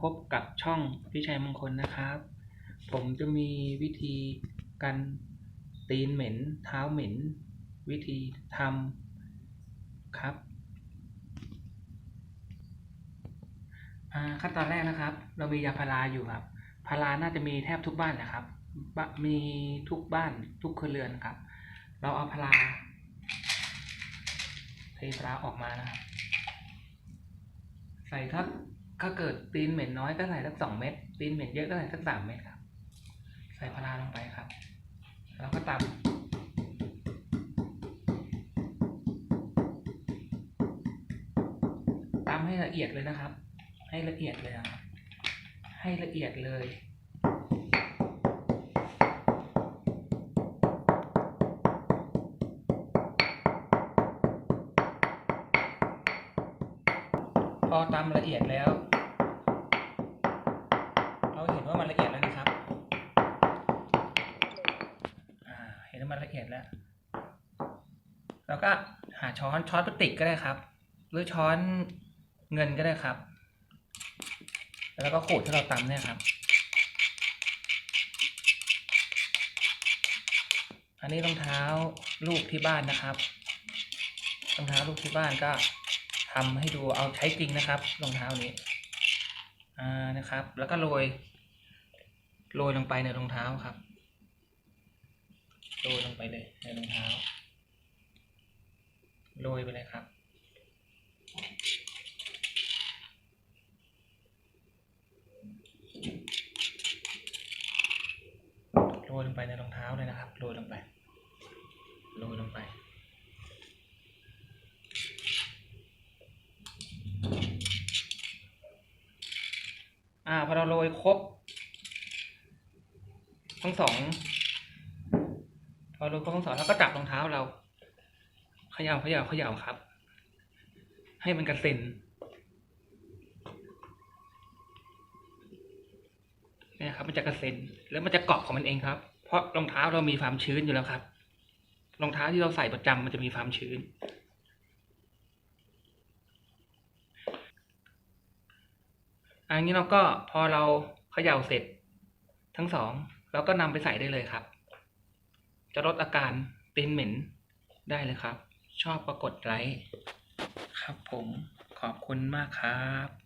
พบกับช่องพี่ชัยมงคลนะครับ ผมจะมีวิธีกันตีนเหม็น เท้าเหม็น วิธีทำครับขั้นตอนแรกนะครับ เรามียาพาราอยู่ครับ พาราน่าจะมีแทบทุกบ้านนะครับ มีทุกบ้านทุกครัวเรือนครับ เราเอาพาราเทพาราออกมานะใส่ถ้า ถ้าเกิดตีนเหม็นน้อยก็ใส่สักสองเม็ดตีนเหม็นเยอะก็ใส่สักสามเม็ดครับ ใส่พาราลงไปครับ แล้วก็ตำตำให้ละเอียดเลยนะครับ ให้ละเอียดเลยครับให้ละเอียดเลยพอตำละเอียดแล้ว มันละเอียดแล้ว แล้วก็หาช้อนช้อนพลาสติกก็ได้ครับ หรือช้อนเงินก็ได้ครับ แล้วก็ขูดที่เราตำเนี่ยครับ อันนี้รองเท้าลูกที่บ้านนะครับรองเท้าลูกที่บ้านก็ทำให้ดูเอาใช้จริงนะครับรองเท้านี้อ่านะครับ แล้วก็โรยโรยลงไปในรองเท้าครับ โรยลงไปเลยในรองเท้า โรยไปเลยครับ โรยลงไปในรองเท้าเลยนะครับ โรยลงไป โรยลงไปอ่าพอเราโรยครบ ทั้งสอง อรยครบทั้งสองแล้วก็จับรองเท้าเราเขย่าเขย่าเขย่าครับ ให้มันกระเซ็นเนี่ยครับ มันจะกระเซ็นแล้วมันจะเกาะของมันเองครับ เพราะรองเท้าเรามีความชื้นอยู่แล้วครับรองเท้าที่เราใส่ประจำมันจะมีความชื้น อันนี้เราก็พอเราเขย่าเสร็จทั้งสองเราก็นำไปใส่ได้เลยครับ จะลดอาการตีนเหม็นได้เลยครับ ชอบก็กดไลค์ครับผมขอบคุณมากครับ